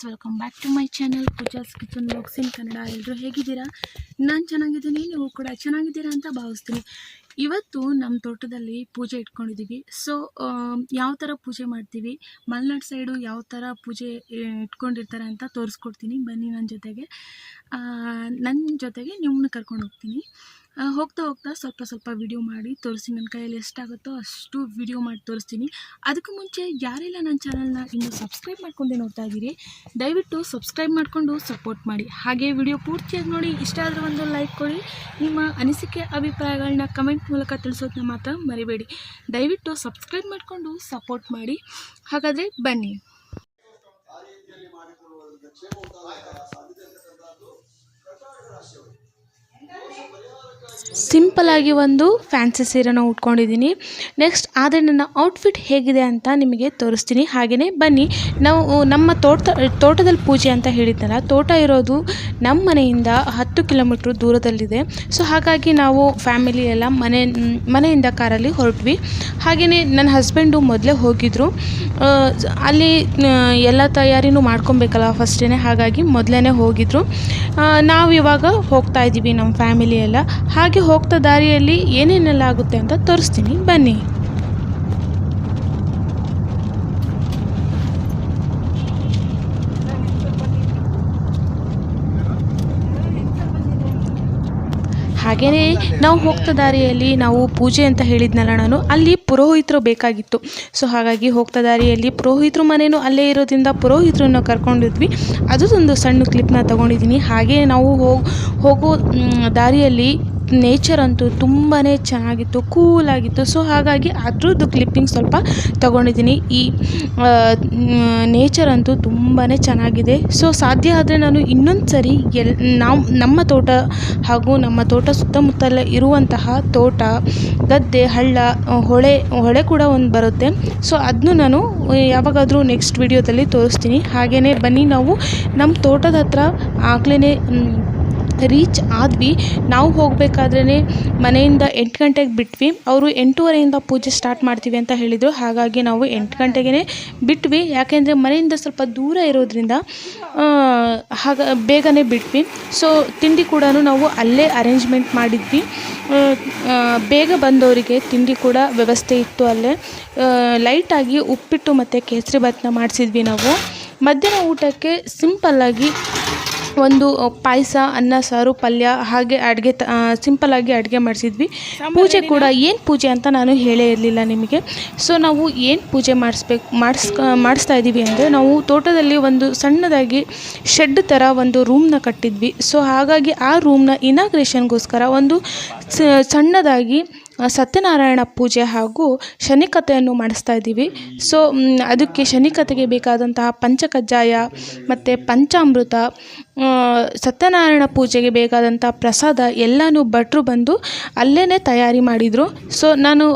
Friends welcome back to my channel Pooja's kitchen blogs in Kannada ಎಲ್ಲರೂ ಹೇಗಿದ್ದೀರಾ? ನಾನು ಚೆನ್ನಾಗಿದ್ದೀನಿ, ನೀವು ಕೂಡ ಚೆನ್ನಾಗಿದ್ದೀರಾ ಅಂತ ಭಾವಿಸ್ತೀನಿ. ಇವತ್ತು ನಮ್ಮ ತೋಟದಲ್ಲಿ ಪೂಜೆ ಇಟ್ಕೊಂಡಿದ್ದೀವಿ ಸೊ ಯಾವ ಥರ ಪೂಜೆ ಮಾಡ್ತೀವಿ, ಮಲೆನಾಡು ಸೈಡು ಯಾವ ಥರ ಪೂಜೆ ಇಟ್ಕೊಂಡಿರ್ತಾರೆ ಅಂತ ತೋರಿಸ್ಕೊಡ್ತೀನಿ. ಬನ್ನಿ ನನ್ನ ಜೊತೆಗೆ. ನನ್ನ ಜೊತೆಗೆ ನಿಮ್ಮನ್ನ ಕರ್ಕೊಂಡು ಹೋಗ್ತೀನಿ. ಹೋಗ್ತಾ ಹೋಗ್ತಾ ಸ್ವಲ್ಪ ಸ್ವಲ್ಪ ವಿಡಿಯೋ ಮಾಡಿ ತೋರಿಸಿ ನನ್ನ ಕೈಯಲ್ಲಿ ಎಷ್ಟಾಗುತ್ತೋ ಅಷ್ಟು ವಿಡಿಯೋ ಮಾಡಿ ತೋರಿಸ್ತೀನಿ. ಅದಕ್ಕೂ ಮುಂಚೆ ಯಾರೆಲ್ಲ ನನ್ನ ಚಾನಲ್ನ ಇನ್ನೂ ಸಬ್ಸ್ಕ್ರೈಬ್ ಮಾಡ್ಕೊಂಡೆ ನೋಡ್ತಾ ಇದ್ದೀರಿ, ದಯವಿಟ್ಟು ಸಬ್ಸ್ಕ್ರೈಬ್ ಮಾಡಿಕೊಂಡು ಸಪೋರ್ಟ್ ಮಾಡಿ. ಹಾಗೆ ವಿಡಿಯೋ ಪೂರ್ತಿಯಾಗಿ ನೋಡಿ, ಇಷ್ಟ ಆದರೆ ಒಂದು ಲೈಕ್ ಕೊಡಿ. ನಿಮ್ಮ ಅನಿಸಿಕೆ ಅಭಿಪ್ರಾಯಗಳನ್ನ ಕಮೆಂಟ್ ಮೂಲಕ ತಿಳಿಸೋದನ್ನ ಮಾತ್ರ ಮರಿಬೇಡಿ. ದಯವಿಟ್ಟು ಸಬ್ಸ್ಕ್ರೈಬ್ ಮಾಡಿಕೊಂಡು ಸಪೋರ್ಟ್ ಮಾಡಿ. ಹಾಗಾದರೆ ಬನ್ನಿ. ಸಿಂಪಲಾಗಿ ಒಂದು ಫ್ಯಾನ್ಸಿ ಸೀರೆನ ಉಟ್ಕೊಂಡಿದ್ದೀನಿ. ನೆಕ್ಸ್ಟ್ ಆದರೆ ನನ್ನ ಔಟ್ಫಿಟ್ ಹೇಗಿದೆ ಅಂತ ನಿಮಗೆ ತೋರಿಸ್ತೀನಿ. ಹಾಗೆಯೇ ಬನ್ನಿ, ನಾವು ನಮ್ಮ ತೋಟ, ತೋಟದಲ್ಲಿ ಪೂಜೆ ಅಂತ ಹೇಳಿದ್ನಲ್ಲ, ತೋಟ ಇರೋದು ನಮ್ಮ ಮನೆಯಿಂದ ಹತ್ತು ಕಿಲೋಮೀಟ್ರ್ ದೂರದಲ್ಲಿದೆ. ಸೊ ಹಾಗಾಗಿ ನಾವು ಫ್ಯಾಮಿಲಿ ಎಲ್ಲ ಮನೆ, ಮನೆಯಿಂದ ಕಾರಲ್ಲಿ ಹೊರಟ್ವಿ. ಹಾಗೆಯೇ ನನ್ನ ಹಸ್ಬೆಂಡು ಮೊದಲೇ ಹೋಗಿದ್ದರು ಅಲ್ಲಿ ಎಲ್ಲ ತಯಾರಿನೂ ಮಾಡ್ಕೊಬೇಕಲ್ಲ ಫಸ್ಟೇ ಹಾಗಾಗಿ ಮೊದಲೇ ಹೋಗಿದ್ದರು ನಾವು ಇವಾಗ ಹೋಗ್ತಾ ಇದ್ದೀವಿ ನಮ್ಮ ಫ್ಯಾಮಿಲಿ ಎಲ್ಲ ಹಾಗೆ ಹೋಗ್ತಾ ದಾರಿಯಲ್ಲಿ ಏನೇನೆಲ್ಲ ಆಗುತ್ತೆ ಅಂತ ತೋರಿಸ್ತೀನಿ. ಬನ್ನಿ. ಹಾಗೆಯೇ ನಾವು ಹೋಗ್ತಾ ದಾರಿಯಲ್ಲಿ ನಾವು ಪೂಜೆ ಅಂತ ಹೇಳಿದ್ನಲ್ಲ ನಾನು, ಅಲ್ಲಿ ಪುರೋಹಿತರು ಬೇಕಾಗಿತ್ತು. ಸೊ ಹಾಗಾಗಿ ಹೋಗ್ತಾ ದಾರಿಯಲ್ಲಿ ಪುರೋಹಿತರು ಮನೇನು ಅಲ್ಲೇ ಇರೋದ್ರಿಂದ ಪುರೋಹಿತರನ್ನ ಕರ್ಕೊಂಡಿದ್ವಿ. ಅದೊಂದು ಸಣ್ಣ ಕ್ಲಿಪ್ನ ತೊಗೊಂಡಿದ್ದೀನಿ. ಹಾಗೆಯೇ ನಾವು ಹೋಗೋ ದಾರಿಯಲ್ಲಿ ನೇಚರ್ ಅಂತೂ ತುಂಬಾ ಚೆನ್ನಾಗಿತ್ತು ಕೂಲಾಗಿತ್ತು ಸೊ ಹಾಗಾಗಿ ಅದ್ರದ್ದು ಕ್ಲಿಪ್ಪಿಂಗ್ ಸ್ವಲ್ಪ ತೊಗೊಂಡಿದ್ದೀನಿ. ಈ ನೇಚರ್ ಅಂತೂ ತುಂಬಾ ಚೆನ್ನಾಗಿದೆ. ಸೊ ಸಾಧ್ಯ ಆದರೆ ನಾನು ಇನ್ನೊಂದು ಸರಿ ಎಲ್, ನಾವು, ನಮ್ಮ ತೋಟ ಹಾಗೂ ನಮ್ಮ ತೋಟ ಸುತ್ತಮುತ್ತಲ ಇರುವಂತಹ ತೋಟ, ಗದ್ದೆ, ಹಳ್ಳ, ಹೊಳೆ ಹೊಳೆ ಕೂಡ ಒಂದು ಬರುತ್ತೆ. ಸೊ ಅದನ್ನು ನಾನು ಯಾವಾಗಾದರೂ ನೆಕ್ಸ್ಟ್ ವಿಡಿಯೋದಲ್ಲಿ ತೋರಿಸ್ತೀನಿ. ಹಾಗೆಯೇ ಬನ್ನಿ ನಾವು. ನಮ್ಮ ತೋಟದ ಹತ್ರ ಆಗಲೇ ರೀಚ್ ಆದ್ವಿ. ನಾವು ಹೋಗಬೇಕಾದ್ರೇ ಮನೆಯಿಂದ ಎಂಟು ಗಂಟೆಗೆ ಬಿಟ್ವಿ. ಅವರು ಎಂಟೂವರೆಯಿಂದ ಪೂಜೆ ಸ್ಟಾರ್ಟ್ ಮಾಡ್ತೀವಿ ಅಂತ ಹೇಳಿದರು. ಹಾಗಾಗಿ ನಾವು ಎಂಟು ಗಂಟೆಗೇ ಬಿಟ್ವಿ. ಯಾಕೆಂದರೆ ಮನೆಯಿಂದ ಸ್ವಲ್ಪ ದೂರ ಇರೋದ್ರಿಂದ ಹಾಗ, ಬೇಗನೆ ಬಿಟ್ವಿ. ಸೊ ತಿಂಡಿ ಕೂಡ ನಾವು ಅಲ್ಲೇ ಅರೇಂಜ್ಮೆಂಟ್ ಮಾಡಿದ್ವಿ. ಬೇಗ ಬಂದವರಿಗೆ ತಿಂಡಿ ಕೂಡ ವ್ಯವಸ್ಥೆ ಇತ್ತು ಅಲ್ಲೇ. ಲೈಟಾಗಿ ಉಪ್ಪಿಟ್ಟು ಮತ್ತು ಕೇಸರಿ ಭತ್ನ ಮಾಡಿಸಿದ್ವಿ ನಾವು. ಮಧ್ಯಾಹ್ನ ಊಟಕ್ಕೆ ಸಿಂಪಲ್ಲಾಗಿ ಒಂದು ಪಾಯಸ ಅನ್ನ ಸಾರು ಪಲ್ಯ ಹಾಗೆ ಅಡುಗೆ ತ ಸಿಂಪಲ್ಲಾಗಿ ಅಡುಗೆ ಮಾಡಿಸಿದ್ವಿ. ಪೂಜೆ ಕೂಡ ಏನು ಪೂಜೆ ಅಂತ ನಾನು ಹೇಳೇ ಇರಲಿಲ್ಲ ನಿಮಗೆ. ಸೊ ನಾವು ಏನು ಪೂಜೆ ಮಾಡಿಸ್ಬೇಕು ಮಾಡಿಸ್ ಮಾಡಿಸ್ತಾ ಇದ್ದೀವಿ ಅಂದರೆ ನಾವು ತೋಟದಲ್ಲಿ ಒಂದು ಸಣ್ಣದಾಗಿ ಶೆಡ್ ಥರ ಒಂದು ರೂಮ್ನ ಕಟ್ಟಿದ್ವಿ. ಸೊ ಹಾಗಾಗಿ ಆ ರೂಮ್ನ ಇನಾಗ್ರೇಷನ್ಗೋಸ್ಕರ ಒಂದು ಸಣ್ಣದಾಗಿ ಸತ್ಯನಾರಾಯಣ ಪೂಜೆ ಹಾಗೂ ಶನಿಕತೆಯನ್ನು ಮಾಡಿಸ್ತಾ ಇದ್ದೀವಿ. ಸೊ ಅದಕ್ಕೆ ಶನಿಕತೆಗೆ ಬೇಕಾದಂತಹ ಪಂಚಕಜ್ಜಾಯ ಮತ್ತು ಪಂಚಾಮೃತ ಸತ್ಯನಾರಾಯಣ ಪೂಜೆಗೆ ಬೇಕಾದಂಥ ಪ್ರಸಾದ ಎಲ್ಲನೂ ಭಟ್ರು ಬಂದು ಅಲ್ಲೇ ತಯಾರಿ ಮಾಡಿದರು. ಸೊ ನಾನು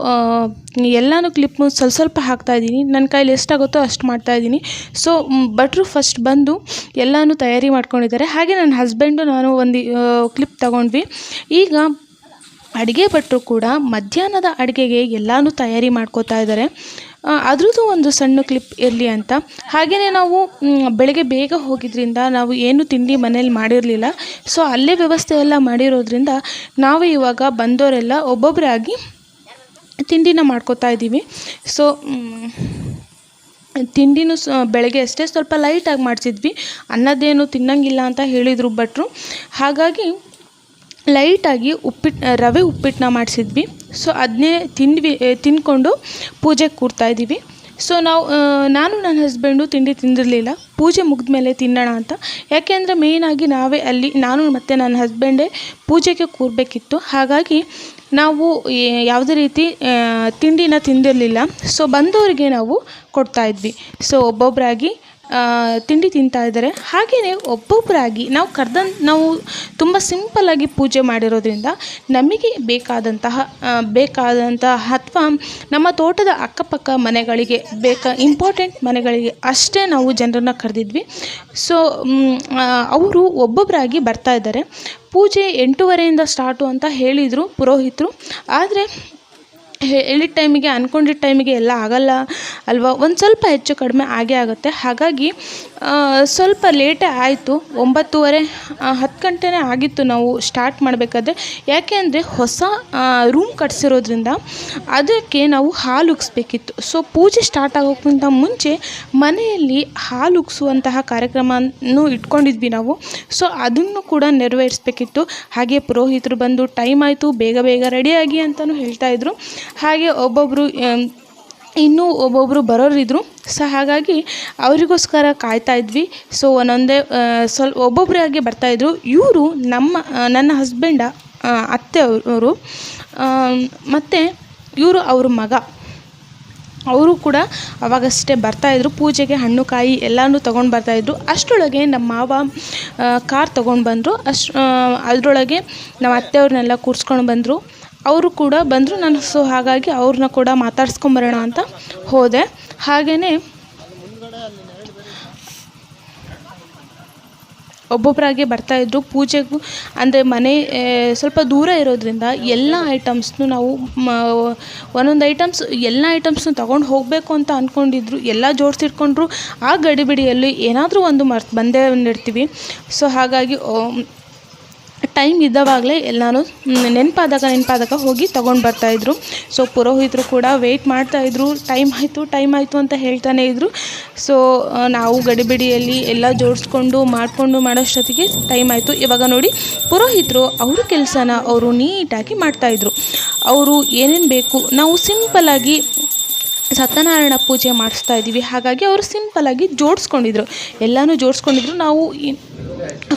ಎಲ್ಲಾನು ಕ್ಲಿಪ್ ಸ್ವಲ್ಪ ಸ್ವಲ್ಪ ಹಾಕ್ತಾ ಇದ್ದೀನಿ. ನನ್ನ ಕೈಲಿ ಎಷ್ಟಾಗುತ್ತೋ ಅಷ್ಟು ಮಾಡ್ತಾ ಇದ್ದೀನಿ. ಸೊ ಭಟ್ರು ಫಸ್ಟ್ ಬಂದು ಎಲ್ಲನೂ ತಯಾರಿ ಮಾಡ್ಕೊಂಡಿದ್ದಾರೆ. ಹಾಗೆ ನನ್ನ ಹಸ್ಬೆಂಡು ನಾನು ಒಂದು ಕ್ಲಿಪ್ ತಗೊಂಡ್ವಿ. ಈಗ ಅಡುಗೆ ಭಟ್ರು ಕೂಡ ಮಧ್ಯಾಹ್ನದ ಅಡುಗೆಗೆ ಎಲ್ಲನೂ ತಯಾರಿ ಮಾಡ್ಕೋತಾ ಇದ್ದಾರೆ ಅದರದ್ದು ಒಂದು ಸಣ್ಣ ಕ್ಲಿಪ್ ಇರಲಿ ಅಂತ. ಹಾಗೆಯೇ ನಾವು ಬೆಳಗ್ಗೆ ಬೇಗ ಹೋಗಿದ್ದರಿಂದ ನಾವು ಏನು ತಿಂಡಿ ಮನೇಲಿ ಮಾಡಿರಲಿಲ್ಲ. ಸೊ ಅಲ್ಲೇ ವ್ಯವಸ್ಥೆ ಎಲ್ಲ ಮಾಡಿರೋದ್ರಿಂದ ನಾವು ಇವಾಗ ಬಂದವರೆಲ್ಲ ಒಬ್ಬೊಬ್ಬರಾಗಿ ತಿಂಡಿನ ಮಾಡ್ಕೋತಾ ಇದ್ದೀವಿ. ಸೊ ತಿಂಡಿನೂ ಸ, ಬೆಳಗ್ಗೆ ಅಷ್ಟೇ ಸ್ವಲ್ಪ ಲೈಟಾಗಿ ಮಾಡಿಸಿದ್ವಿ. ಅನ್ನದೇನು ತಿನ್ನಂಗಿಲ್ಲ ಅಂತ ಹೇಳಿದರು ಭಟ್ರು. ಹಾಗಾಗಿ ಲೈಟಾಗಿ ಉಪ್ಪಿಟ್ಟು ರವೆ ಉಪ್ಪಿಟ್ಟನ್ನ ಮಾಡಿಸಿದ್ವಿ. ಸೊ ಅದನ್ನೇ ತಿಂದ್ವಿ ತಿಂದ್ಕೊಂಡು ಪೂಜೆಗೆ ಕೂರ್ತಾಯಿದ್ದೀವಿ ಸೊ ನಾವು ನಾನು ನನ್ನ ಹಸ್ಬೆಂಡು ತಿಂಡಿ ತಿಂದಿರಲಿಲ್ಲ. ಪೂಜೆ ಮುಗಿದ ಮೇಲೆ ತಿನ್ನೋಣ ಅಂತ. ಯಾಕೆಂದರೆ ಮೇಯ್ನಾಗಿ ನಾವೇ ಅಲ್ಲಿ, ನಾನು ಮತ್ತು ನನ್ನ ಹಸ್ಬೆಂಡೇ ಪೂಜೆಗೆ ಕೂರಬೇಕಿತ್ತು. ಹಾಗಾಗಿ ನಾವು ಯಾವುದೇ ರೀತಿ ತಿಂಡಿನ ತಿಂದಿರಲಿಲ್ಲ. ಸೊ ಬಂದವರಿಗೆ ನಾವು ಕೊಡ್ತಾಯಿದ್ವಿ ಸೊ ಒಬ್ಬೊಬ್ಬರಾಗಿ ತಿಂಡಿ ತಿಂತಾ ಇದ್ದಾರೆ. ಹಾಗೆಯೇ ಒಬ್ಬೊಬ್ಬರಾಗಿ ನಾವು ಕರ್ದ ನಾವು ತುಂಬ ಸಿಂಪಲ್ಲಾಗಿ ಪೂಜೆ ಮಾಡಿರೋದ್ರಿಂದ ನಮಗೆ ಬೇಕಾದಂತಹ ಬೇಕಾದಂತಹ ಅಥವಾ ನಮ್ಮ ತೋಟದ ಅಕ್ಕಪಕ್ಕ ಮನೆಗಳಿಗೆ ಬೇಕಾ ಇಂಪಾರ್ಟೆಂಟ್ ಮನೆಗಳಿಗೆ ಅಷ್ಟೇ ನಾವು ಜನರನ್ನ ಕರೆದಿದ್ವಿ. ಸೊ ಅವರು ಒಬ್ಬೊಬ್ಬರಾಗಿ ಬರ್ತಾ ಇದ್ದಾರೆ. ಪೂಜೆ ಎಂಟೂವರೆಯಿಂದ ಸ್ಟಾರ್ಟು ಅಂತ ಹೇಳಿದರು ಪುರೋಹಿತರು. ಆದರೆ ಹೇಳಿದ ಟೈಮಿಗೆ ಅಂದ್ಕೊಂಡಿದ್ದ ಟೈಮಿಗೆ ಎಲ್ಲ ಆಗಲ್ಲ ಅಲ್ವಾ? ಒಂದು ಸ್ವಲ್ಪ ಹೆಚ್ಚು ಕಡಿಮೆ ಆಗೇ ಆಗುತ್ತೆ. ಹಾಗಾಗಿ ಸ್ವಲ್ಪ ಲೇಟೇ ಆಯಿತು. ಒಂಬತ್ತುವರೆ ಹತ್ತು ಗಂಟೆನೇ ಆಗಿತ್ತು ನಾವು ಸ್ಟಾರ್ಟ್ ಮಾಡಬೇಕಾದ್ರೆ. ಯಾಕೆ ಅಂದರೆ ಹೊಸ ರೂಮ್ ಕಟ್ಸಿರೋದ್ರಿಂದ ಅದಕ್ಕೆ ನಾವು ಹಾಲು ಉಗಿಸ್ಬೇಕಿತ್ತು. ಸೊ ಪೂಜೆ ಸ್ಟಾರ್ಟ್ ಆಗೋಕ್ಕಿಂತ ಮುಂಚೆ ಮನೆಯಲ್ಲಿ ಹಾಲು ಉಗಿಸುವಂತಹ ಕಾರ್ಯಕ್ರಮವನ್ನು ಇಟ್ಕೊಂಡಿದ್ವಿ ನಾವು. ಸೊ ಅದನ್ನು ಕೂಡ ನೆರವೇರಿಸ್ಬೇಕಿತ್ತು. ಹಾಗೆ ಪುರೋಹಿತರು ಬಂದು, ಟೈಮ್ ಆಯಿತು, ಬೇಗ ಬೇಗ ರೆಡಿಯಾಗಿ ಅಂತಲೂ ಹೇಳ್ತಾಯಿದ್ರು ಹಾಗೆ ಒಬ್ಬೊಬ್ಬರು ಇನ್ನೂ ಒಬ್ಬೊಬ್ಬರು ಬರೋರಿದ್ದರು ಸೊ ಹಾಗಾಗಿ ಅವರಿಗೋಸ್ಕರ ಕಾಯ್ತಾ ಇದ್ವಿ. ಸೊ ಒಂದೊಂದೇ ಸ್ವಲ್ಪ ಒಬ್ಬೊಬ್ಬರಾಗೆ ಬರ್ತಾಯಿದ್ರು ಇವರು ನಮ್ಮ ನನ್ನ ಹಸ್ಬೆಂಡ ಅತ್ತೆ ಅವರು ಮತ್ತು ಇವರು ಅವ್ರ ಮಗ. ಅವರು ಕೂಡ ಅವಾಗಷ್ಟೇ ಬರ್ತಾಯಿದ್ರು ಪೂಜೆಗೆ ಹಣ್ಣು ಕಾಯಿ ಎಲ್ಲನೂ ತೊಗೊಂಡು ಬರ್ತಾಯಿದ್ರು ಅಷ್ಟರೊಳಗೆ ನಮ್ಮ ಮಾವ ಕಾರ್ ತೊಗೊಂಡು ಬಂದರು. ಅಷ್ಟು ಅದರೊಳಗೆ ನಮ್ಮ ಅತ್ತೆಯವ್ರನ್ನೆಲ್ಲ ಕೂರಿಸ್ಕೊಂಡು ಬಂದರು. ಅವರು ಕೂಡ ಬಂದರು. ನಾನು ಸೊ ಹಾಗಾಗಿ ಅವ್ರನ್ನ ಕೂಡ ಮಾತಾಡ್ಸ್ಕೊಂಬರೋಣ ಅಂತ ಹೋದೆ. ಹಾಗೆಯೇ ಒಬ್ಬೊಬ್ಬರಾಗೆ ಬರ್ತಾಯಿದ್ರು ಪೂಜೆಗೂ ಅಂದರೆ ಮನೆ ಸ್ವಲ್ಪ ದೂರ ಇರೋದರಿಂದ ಎಲ್ಲ ಐಟಮ್ಸ್ನು ನಾವು ಒಂದೊಂದು ಐಟಮ್ಸ್ ಎಲ್ಲ ಐಟಮ್ಸ್ನು ತೊಗೊಂಡು ಹೋಗಬೇಕು ಅಂತ ಅಂದ್ಕೊಂಡಿದ್ರು ಎಲ್ಲ ಜೋಡಿಸಿಟ್ಕೊಂಡ್ರು. ಆ ಗಡಿಬಿಡಿಯಲ್ಲಿ ಏನಾದರೂ ಒಂದು ಮರ್ತು, ಬಂದೇ ಬಂದಿರ್ತೀವಿ ಸೊ ಹಾಗಾಗಿ ಟೈಮ್ ಇದ್ದವಾಗಲೇ ಎಲ್ಲಾನು ನೆನಪಾದಾಗ ನೆನಪಾದಾಗ ಹೋಗಿ ತೊಗೊಂಡು ಬರ್ತಾಯಿದ್ರು ಸೊ ಪುರೋಹಿತರು ಕೂಡ ವೆಯ್ಟ್ ಮಾಡ್ತಾಯಿದ್ರು ಟೈಮ್ ಆಯಿತು ಟೈಮ್ ಆಯಿತು ಅಂತ ಹೇಳ್ತಾನೇ ಇದ್ದರು ಸೊ ನಾವು ಗಡಿಬಿಡಿಯಲ್ಲಿ ಎಲ್ಲ ಜೋಡಿಸ್ಕೊಂಡು ಮಾಡಿಕೊಂಡು ಮಾಡೋಷ್ಟೊತ್ತಿಗೆ ಟೈಮ್ ಆಯಿತು. ಇವಾಗ ನೋಡಿ, ಪುರೋಹಿತರು ಅವರು ಕೆಲಸನ ಅವರು ನೀಟಾಗಿ ಮಾಡ್ತಾಯಿದ್ರು ಅವರು ಏನೇನು ಬೇಕು, ನಾವು ಸಿಂಪಲ್ಲಾಗಿ ಸತ್ಯನಾರಾಯಣ ಪೂಜೆ ಮಾಡಿಸ್ತಾ ಇದ್ದೀವಿ ಹಾಗಾಗಿ ಅವರು ಸಿಂಪಲ್ಲಾಗಿ ಜೋಡಿಸ್ಕೊಂಡಿದ್ರು. ಎಲ್ಲನೂ ಜೋಡಿಸ್ಕೊಂಡಿದ್ರು. ನಾವು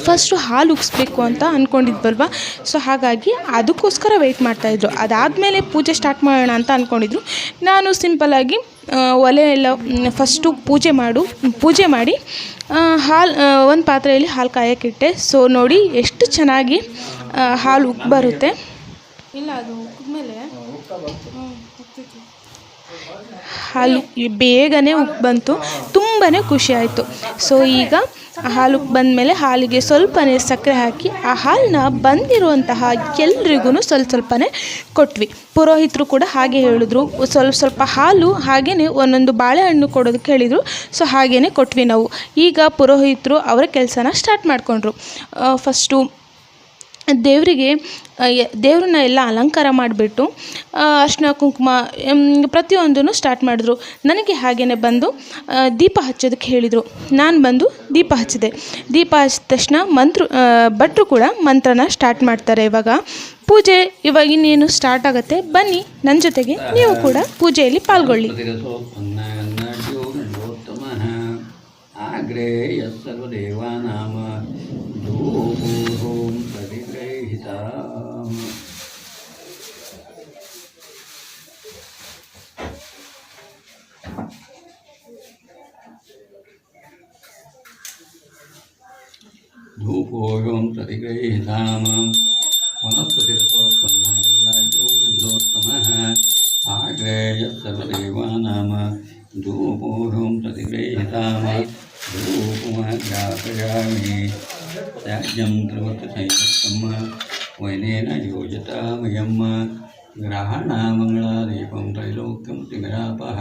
ಫಸ್ಟು ಹಾಲು ಉಗಿಸ್ಬೇಕು ಅಂತ ಅಂದ್ಕೊಂಡಿದ್ವಲ್ವ ಸೊ ಹಾಗಾಗಿ ಅದಕ್ಕೋಸ್ಕರ ವೆಯ್ಟ್ ಮಾಡ್ತಾಯಿದ್ರು ಅದಾದಮೇಲೆ ಪೂಜೆ ಸ್ಟಾರ್ಟ್ ಮಾಡೋಣ ಅಂತ ಅಂದ್ಕೊಂಡಿದ್ರು ನಾನು ಸಿಂಪಲ್ಲಾಗಿ ಒಲೆ ಎಲ್ಲ ಫಸ್ಟು ಪೂಜೆ ಮಾಡು ಪೂಜೆ ಮಾಡಿ ಹಾಲು ಒಂದು ಪಾತ್ರೆಯಲ್ಲಿ ಹಾಲು ಕಾಯೋಕ್ಕಿಟ್ಟೆ ಸೊ ನೋಡಿ ಎಷ್ಟು ಚೆನ್ನಾಗಿ ಹಾಲು ಉಕ್ಕಿ ಬರುತ್ತೆ. ಇಲ್ಲ ಅದು ಉಕ್ಕಿದ್ಮೇಲೆ ಹಾಲು ಬೇಗನೆ ಉಪ್ಪು ಬಂತು ತುಂಬಾ ಖುಷಿ ಆಯಿತು. ಸೊ ಈಗ ಹಾಲು ಬಂದಮೇಲೆ ಹಾಲಿಗೆ ಸ್ವಲ್ಪನೇ ಸಕ್ಕರೆ ಹಾಕಿ, ಆ ಹಾಲನ್ನ ಬಂದಿರುವಂತಹ ಎಲ್ರಿಗೂ ಸ್ವಲ್ಪ ಸ್ವಲ್ಪನೇ ಕೊಟ್ವಿ. ಪುರೋಹಿತರು ಕೂಡ ಹಾಗೆ ಹೇಳಿದ್ರು. ಸ್ವಲ್ಪ ಸ್ವಲ್ಪ ಹಾಲು ಹಾಗೆಯೇ ಒಂದೊಂದು ಬಾಳೆಹಣ್ಣು ಕೊಡೋದಕ್ಕೆ ಹೇಳಿದರು. ಸೊ ಹಾಗೆಯೇ ಕೊಟ್ವಿ ನಾವು. ಈಗ ಪುರೋಹಿತರು ಅವರ ಕೆಲಸನ ಸ್ಟಾರ್ಟ್ ಮಾಡಿಕೊಂಡ್ರು. ಫಸ್ಟು ದೇವರಿಗೆ ದೇವ್ರನ್ನ ಎಲ್ಲ ಅಲಂಕಾರ ಮಾಡಿಬಿಟ್ಟು ಅರಿಶಿನ ಕುಂಕುಮ ಪ್ರತಿಯೊಂದನ್ನು ಸ್ಟಾರ್ಟ್ ಮಾಡಿದ್ರು. ನನಗೆ ಹಾಗೆಯೇ ಬಂದು ದೀಪ ಹಚ್ಚೋದಕ್ಕೆ ಹೇಳಿದರು. ನಾನು ಬಂದು ದೀಪ ಹಚ್ಚಿದೆ. ದೀಪ ಹಚ್ಚಿದ ತಕ್ಷಣ ಮಂತ್ರ ಭಟ್ರು ಕೂಡ ಮಂತ್ರನ ಸ್ಟಾರ್ಟ್ ಮಾಡ್ತಾರೆ ಇವಾಗ. ಪೂಜೆ ಇವಾಗ ಇನ್ನೇನು ಸ್ಟಾರ್ಟ್ ಆಗುತ್ತೆ? ಬನ್ನಿ ನನ್ನ ಜೊತೆಗೆ ನೀವು ಕೂಡ ಪೂಜೆಯಲ್ಲಿ ಪಾಲ್ಗೊಳ್ಳಿ. ಆಗ್ರೇಯ धूपोऽयं प्रतिगृहीताम् वनस्पतिरसोत्पन्ना गन्धाढ्यो गन्धोत्तमः आग्रेयः सर्वदेवानाम धूपोऽहं प्रतिगृहीताम् धूपमाज्ञापयामि त्याज्यं त्रिवत्सैवम् वैनेन योजतामयं ग्रहाणामङ्गलादीपं त्रैलोक्यं तिमिरापः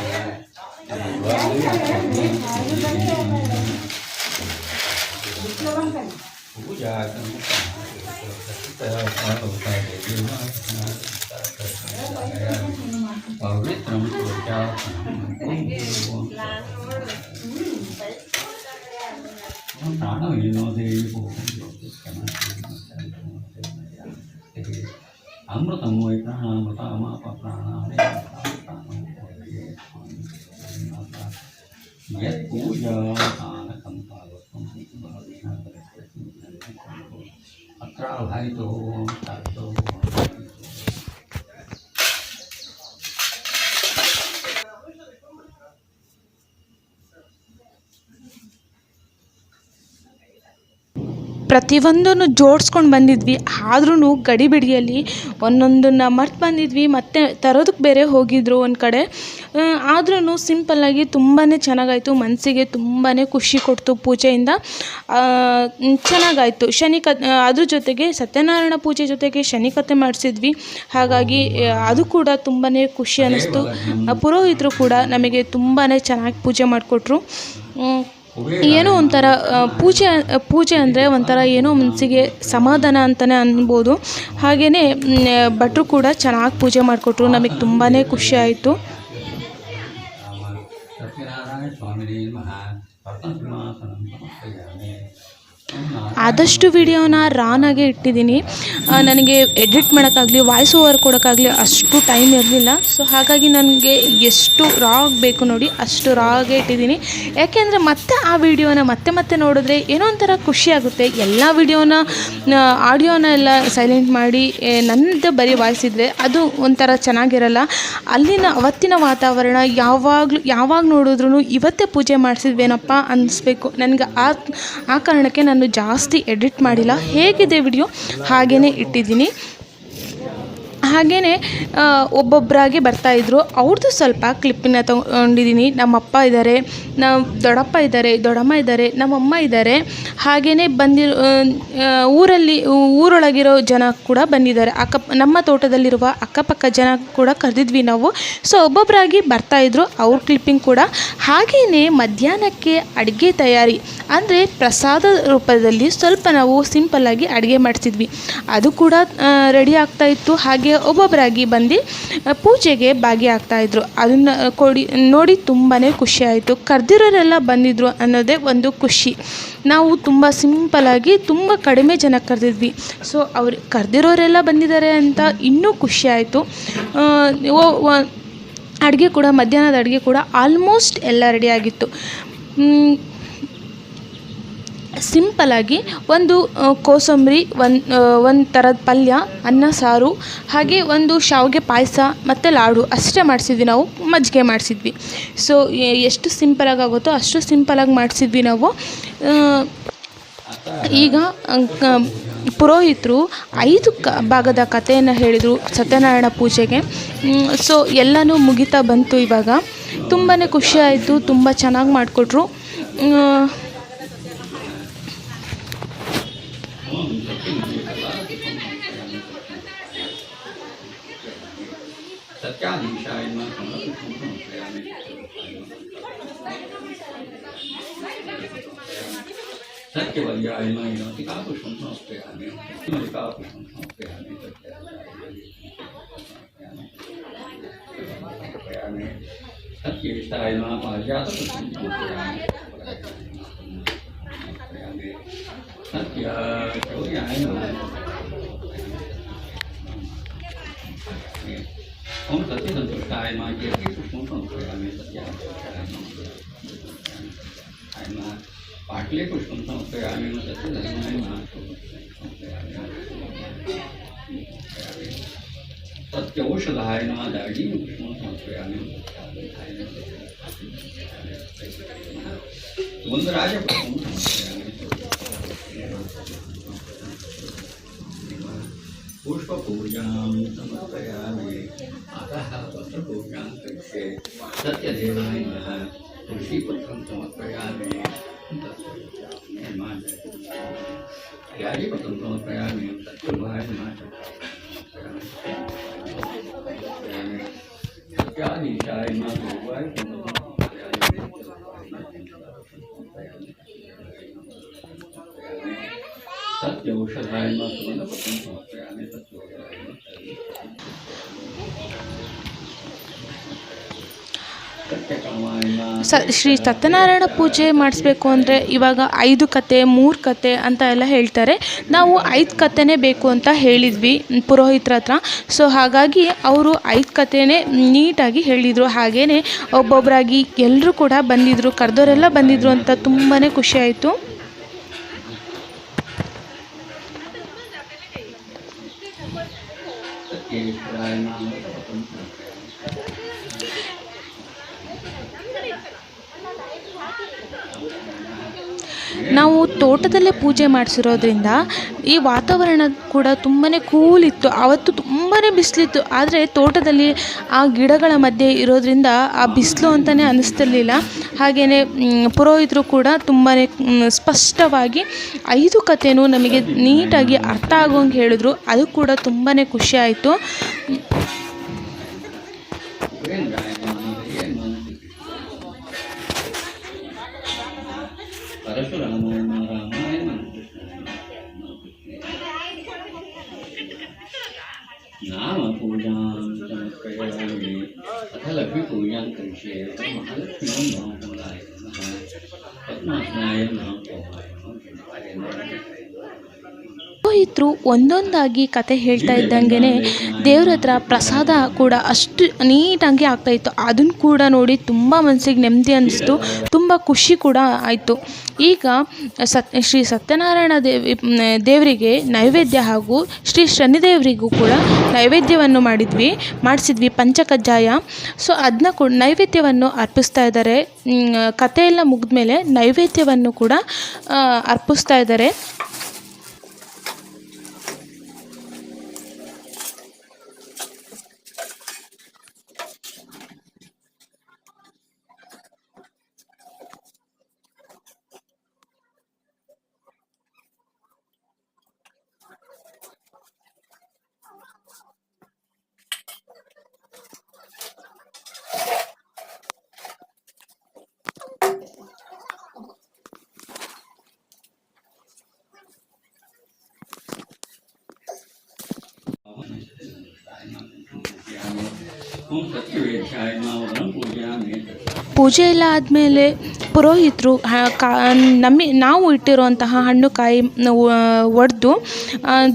అమృతం వై ప్రాణామృతమాప ప్రాణాలే యత్పూజానకం ಪ್ರತಿಯೊಂದನ್ನು ಜೋಡಿಸ್ಕೊಂಡು ಬಂದಿದ್ವಿ. ಆದ್ರೂ ಗಡಿಬಿಡಿಯಲ್ಲಿ ಒಂದೊಂದನ್ನು ಮರ್ತು ಬಂದಿದ್ವಿ. ಮತ್ತು ತರೋದಕ್ಕೆ ಬೇರೆ ಹೋಗಿದ್ದರು ಒಂದು ಕಡೆ. ಆದ್ರೂ ಸಿಂಪಲ್ಲಾಗಿ ತುಂಬಾ ಚೆನ್ನಾಗಾಯ್ತು. ಮನಸ್ಸಿಗೆ ತುಂಬಾ ಖುಷಿ ಕೊಡ್ತು ಪೂಜೆಯಿಂದ. ಚೆನ್ನಾಗಾಯ್ತು. ಶನಿ ಕ, ಅದ್ರ ಜೊತೆಗೆ ಸತ್ಯನಾರಾಯಣ ಪೂಜೆ ಜೊತೆಗೆ ಶನಿ ಕತೆ ಮಾಡಿಸಿದ್ವಿ. ಹಾಗಾಗಿ ಅದು ಕೂಡ ತುಂಬಾ ಖುಷಿ ಅನ್ನಿಸ್ತು ಪುರೋಹಿತರು ಕೂಡ ನಮಗೆ ತುಂಬಾ ಚೆನ್ನಾಗಿ ಪೂಜೆ ಮಾಡಿಕೊಟ್ರು. ಏನೋ ಒಂಥರ ಪೂಜೆ ಪೂಜೆ ಅಂದರೆ ಒಂಥರ ಏನೋ ಮನಸ್ಸಿಗೆ ಸಮಾಧಾನ ಅಂತಲೇ ಅನ್ಬೋದು. ಹಾಗೆಯೇ ಭಟ್ರು ಕೂಡ ಚೆನ್ನಾಗಿ ಪೂಜೆ ಮಾಡಿಕೊಟ್ರು. ನಮಗೆ ತುಂಬಾ ಖುಷಿ ಆಯಿತು. ಆದಷ್ಟು ವಿಡಿಯೋನ ರಾನಾಗೆ ಇಟ್ಟಿದ್ದೀನಿ. ನನಗೆ ಎಡಿಟ್ ಮಾಡೋಕ್ಕಾಗಲಿ ವಾಯ್ಸ್ ಓವರ್ ಕೊಡೋಕ್ಕಾಗಲಿ ಅಷ್ಟು ಟೈಮ್ ಇರಲಿಲ್ಲ. ಸೊ ಹಾಗಾಗಿ ನನಗೆ ಎಷ್ಟು ರಾ ಬೇಕು ನೋಡಿ ಅಷ್ಟು ರಾಗೆ ಇಟ್ಟಿದ್ದೀನಿ. ಯಾಕೆಂದರೆ ಮತ್ತೆ ಆ ವಿಡಿಯೋನ ಮತ್ತೆ ಮತ್ತೆ ನೋಡಿದ್ರೆ ಏನೋ ಒಂಥರ ಖುಷಿಯಾಗುತ್ತೆ ಎಲ್ಲ ವಿಡಿಯೋನ ಆಡಿಯೋನ ಎಲ್ಲ ಸೈಲೆಂಟ್ ಮಾಡಿ ನನ್ನದು ನನ್ನದೇ ಬರೀ ವಾಯ್ಸ್ ಇದ್ದರೆ ಅದು ಒಂಥರ ಚೆನ್ನಾಗಿರಲ್ಲ. ಅಲ್ಲಿನ ಅವತ್ತಿನ ವಾತಾವರಣ ಯಾವಾಗಲೂ, ಯಾವಾಗ ನೋಡಿದ್ರೂ ಇವತ್ತೇ ಪೂಜೆ ಮಾಡಿಸಿದ್ವೇನಪ್ಪ ಅನ್ನಿಸ್ಬೇಕು ನನಗೆ ಆ ಆ ಕಾರಣಕ್ಕೆ ನಾನು ಜಾಸ್ತಿ ಎಡಿಟ್ ಮಾಡಿಲ್ಲ ಹೇಗಿದೆ ವಿಡಿಯೋ? ಹಾಗೆಯೇ ಇಟ್ಟಿದ್ದೀನಿ. ಹಾಗೆಯೇ ಒಬ್ಬೊಬ್ಬರಾಗಿ ಬರ್ತಾಯಿದ್ರು ಅವ್ರದ್ದು ಸ್ವಲ್ಪ ಕ್ಲಿಪ್ಪಿನ ತಗೊಂಡಿದ್ದೀನಿ ನಮ್ಮಪ್ಪ ಇದ್ದಾರೆ ನಮ್ಮ ದೊಡ್ಡಪ್ಪ ಇದ್ದಾರೆ ದೊಡ್ಡಮ್ಮ ಇದ್ದಾರೆ ನಮ್ಮಮ್ಮ ಇದ್ದಾರೆ ಹಾಗೆಯೇ ಬಂದಿರೋ ಊರಲ್ಲಿ, ಊರೊಳಗಿರೋ ಜನ ಕೂಡ ಬಂದಿದ್ದಾರೆ. ಅಕ್ಕ, ನಮ್ಮ ತೋಟದಲ್ಲಿರುವ ಅಕ್ಕಪಕ್ಕ ಜನ ಕೂಡ ಕರೆದಿದ್ವಿ ನಾವು. ಸೊ ಒಬ್ಬೊಬ್ಬರಾಗಿ ಬರ್ತಾಯಿದ್ರು ಅವ್ರ ಕ್ಲಿಪ್ಪಿಂಗ್ ಕೂಡ. ಹಾಗೆಯೇ ಮಧ್ಯಾಹ್ನಕ್ಕೆ ಅಡುಗೆ ತಯಾರಿ. ಅಂದರೆ ಪ್ರಸಾದ ರೂಪದಲ್ಲಿ ಸ್ವಲ್ಪ ನಾವು ಸಿಂಪಲ್ಲಾಗಿ ಅಡುಗೆ ಮಾಡಿಸಿದ್ವಿ. ಅದು ಕೂಡ ರೆಡಿ ಆಗ್ತಾಯಿತ್ತು ಹಾಗೆ ಒಬ್ಬೊಬ್ಬರಾಗಿ ಬಂದು ಪೂಜೆಗೆ ಭಾಗಿಯಾಗ್ತಾಯಿದ್ರು ಅದನ್ನು ಕೊಡಿ, ನೋಡಿ ತುಂಬಾ ಖುಷಿ ಆಯಿತು. ಕರೆದಿರೋರೆಲ್ಲ ಬಂದಿದ್ರು ಅನ್ನೋದೇ ಒಂದು ಖುಷಿ. ನಾವು ತುಂಬ ಸಿಂಪಲಾಗಿ ತುಂಬ ಕಡಿಮೆ ಜನ ಕರೆದಿದ್ವಿ. ಸೊ, ಅವ್ರು, ಕರೆದಿರೋರೆಲ್ಲ ಬಂದಿದ್ದಾರೆ ಅಂತ ಇನ್ನೂ ಖುಷಿ ಆಯಿತು. ಅಡುಗೆ ಕೂಡ, ಮಧ್ಯಾಹ್ನದ ಅಡುಗೆ ಕೂಡ ಆಲ್ಮೋಸ್ಟ್ ಎಲ್ಲ ರೆಡಿಯಾಗಿತ್ತು ಮ್, ಸಿಂಪಲಾಗಿ ಒಂದು ಕೋಸಂಬರಿ ಒಂದು ಒಂದು ಥರದ ಪಲ್ಯ ಅನ್ನ ಸಾರು ಹಾಗೆ ಒಂದು ಶಾವಿಗೆ ಪಾಯಸ ಮತ್ತು ಲಾಡು ಅಷ್ಟೇ ಮಾಡಿಸಿದ್ವಿ ನಾವು ಮಜ್ಜಿಗೆ ಮಾಡಿಸಿದ್ವಿ. ಸೊ ಎಷ್ಟು ಸಿಂಪಲಾಗಿ ಆಗುತ್ತೋ ಅಷ್ಟು ಸಿಂಪಲಾಗಿ ಮಾಡಿಸಿದ್ವಿ ನಾವು. ಈಗ ಪುರೋಹಿತರು ಐದು ಕ ಭಾಗದ ಕಥೆಯನ್ನು ಹೇಳಿದರು ಸತ್ಯನಾರಾಯಣ ಪೂಜೆಗೆ. ಸೊ ಎಲ್ಲನೂ ಮುಗಿತಾ ಬಂತು ಇವಾಗ. ತುಂಬಾ ಖುಷಿ ಆಯಿತು ತುಂಬ ಚೆನ್ನಾಗಿ ಮಾಡಿಕೊಟ್ರು. ಕೇವಲ ಐನೈನೋಟಿ ಕಾಪು ಸಂಸ್ಥೆ ಆನೆ ಕಾಪು ಸಂಸ್ಥೆ ಆನೆ ಆನೆ ಅದಕ್ಕೆ ಇಷ್ಟ ಐನ ಪಾಜಾತ ಸಂಸ್ಥೆ ಆನೆ ಅದಕ್ಕೆ ಚೌರಿ ಐನ हम सत्य संतुष्ट आय माँ के संतुष्ट आए माँ सत्या आए माँ पाटलीपुष्पं समर्पयामि तस्य धर्माय तस्य औषधाय नमः दार्ढीपुष्पं समर्पयामि सत्य समर्पयामि पुष्पपूजां समर्पयामि, अतः सत्यदेवाय नमः, तुलसीपत्रं ಯಾರಿಗೆ ಗೊತ್ತಂತ ಪ್ರಯಾಣ ತುಂಬ ಆಯ್ತು ಮಾತಾಡ್ತಾರೆ ಶಾಲೆ ಮಾತು ಸತ್ಯ ಔಷಧಾಯ ಮಾತು ಬಂದ ಪ್ರಯಾಣ ಸತ್ಯ ಸ, ಶ್ರೀ ಸತ್ಯನಾರಾಯಣ ಪೂಜೆ ಮಾಡಿಸ್ಬೇಕು ಅಂದರೆ ಇವಾಗ ಐದು ಕತೆ, ಮೂರು ಕತೆ ಅಂತ ಎಲ್ಲ ಹೇಳ್ತಾರೆ. ನಾವು ಐದು ಕತೆನೇ ಬೇಕು ಅಂತ ಹೇಳಿದ್ವಿ ಪುರೋಹಿತ್ರ ಹತ್ರ. ಸೊ ಹಾಗಾಗಿ ಅವರು ಐದು ಕತೆನೇ ನೀಟಾಗಿ ಹೇಳಿದರು. ಹಾಗೆಯೇ ಒಬ್ಬೊಬ್ಬರಾಗಿ ಎಲ್ಲರೂ ಕೂಡ ಬಂದಿದ್ದರು ಕರೆದವರೆಲ್ಲ ಬಂದಿದ್ದರು ಅಂತ ತುಂಬಾ ಖುಷಿ ನಾವು ತೋಟದಲ್ಲೇ ಪೂಜೆ ಮಾಡಿಸಿರೋದ್ರಿಂದ ಈ ವಾತಾವರಣ ಕೂಡ ತುಂಬಾ ಕೂಲ್ ಇತ್ತು. ಆವತ್ತು ತುಂಬಾ ಬಿಸಿಲಿತ್ತು. ಆದರೆ ತೋಟದಲ್ಲಿ ಆ ಗಿಡಗಳ ಮಧ್ಯೆ ಇರೋದ್ರಿಂದ ಆ ಬಿಸಿಲು ಅಂತಲೇ ಅನ್ನಿಸ್ತಿರ್ಲಿಲ್ಲ ಹಾಗೆಯೇ ಪುರೋಹಿತರು ಕೂಡ ತುಂಬಾ ಸ್ಪಷ್ಟವಾಗಿ ಐದು ಕಥೆನೂ ನಮಗೆ ನೀಟಾಗಿ ಅರ್ಥ ಆಗೋಂಗೆ ಹೇಳಿದ್ರು. ಅದು ಕೂಡ ತುಂಬಾ పరశురామ రామాయణ నామ పూజాం సమర్పయామి అథ లక్ష్మీ పూజాం కృష్యే మహాలక్ష్మీ మహామూలాయ నమ పద్మాసనాయ నమ పోహాయ నమ ಪುರೋಹಿತರು ಒಂದೊಂದಾಗಿ ಕತೆ ಹೇಳ್ತಾ ಇದ್ದಂಗೆ ದೇವ್ರ ಹತ್ರ ಪ್ರಸಾದ ಕೂಡ ಅಷ್ಟು ನೀಟಾಗಿ ಆಗ್ತಾಯಿತ್ತು ಅದನ್ನು ಕೂಡ ನೋಡಿ ತುಂಬ ಮನಸ್ಸಿಗೆ ನೆಮ್ಮದಿ ಅನ್ನಿಸ್ತು ತುಂಬ ಖುಷಿ ಕೂಡ ಆಯಿತು. ಈಗ ಸತ್, ಶ್ರೀ ಸತ್ಯನಾರಾಯಣ ದೇವಿ ದೇವರಿಗೆ ನೈವೇದ್ಯ ಹಾಗೂ ಶ್ರೀ ಶನಿದೇವರಿಗೂ ಕೂಡ ನೈವೇದ್ಯವನ್ನು ಮಾಡಿದ್ವಿ, ಮಾಡಿಸಿದ್ವಿ ಪಂಚಕಜ್ಜಾಯ. ಸೊ ಅದನ್ನ ಕೂಡ ನೈವೇದ್ಯವನ್ನು ಅರ್ಪಿಸ್ತಾ ಇದ್ದಾರೆ ಕಥೆಯೆಲ್ಲ ಮುಗಿದ ಮೇಲೆ ನೈವೇದ್ಯವನ್ನು ಕೂಡ ಅರ್ಪಿಸ್ತಾ ಇದ್ದಾರೆ ಪೂಜೆ ಎಲ್ಲ ಆದಮೇಲೆ ಪುರೋಹಿತರು ಕಾ ನಮ್ಮಿ ನಾವು ಇಟ್ಟಿರುವಂತಹ ಹಣ್ಣು ಕಾಯಿ ಒಡೆದು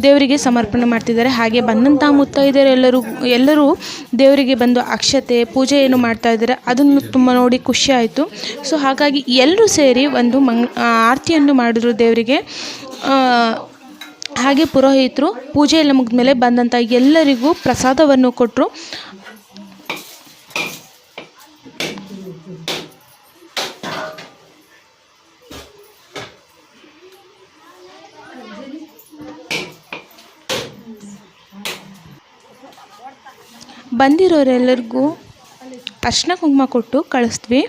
ದೇವರಿಗೆ ಸಮರ್ಪಣೆ ಮಾಡ್ತಿದ್ದಾರೆ. ಹಾಗೆ ಬಂದಂಥ ಮುತ್ತೈದೆಯರೆಲ್ಲರೂ, ಎಲ್ಲರೂ ದೇವರಿಗೆ ಬಂದು ಅಕ್ಷತೆ, ಪೂಜೆ ಏನು ಮಾಡ್ತಾ ಇದ್ದಾರೆ, ಅದನ್ನು ತುಂಬ ನೋಡಿ ಖುಷಿ ಆಯಿತು. ಸೊ, ಹಾಗಾಗಿ ಎಲ್ಲರೂ ಸೇರಿ ಒಂದು ಮಂಗ್ ಆರತಿಯನ್ನು ಮಾಡಿದ್ರು ದೇವರಿಗೆ. ಹಾಗೆ ಪುರೋಹಿತರು ಪೂಜೆ ಎಲ್ಲ ಮುಗಿದ ಮೇಲೆ ಬಂದಂಥ ಎಲ್ಲರಿಗೂ ಪ್ರಸಾದವನ್ನು ಕೊಟ್ಟರು ಬಂದಿರೋರೆಲ್ಲರಿಗೂ ಅರ್ಶಿನ ಕುಂಕುಮ ಕೊಟ್ಟು ಕಳಿಸ್ದ್ವಿ.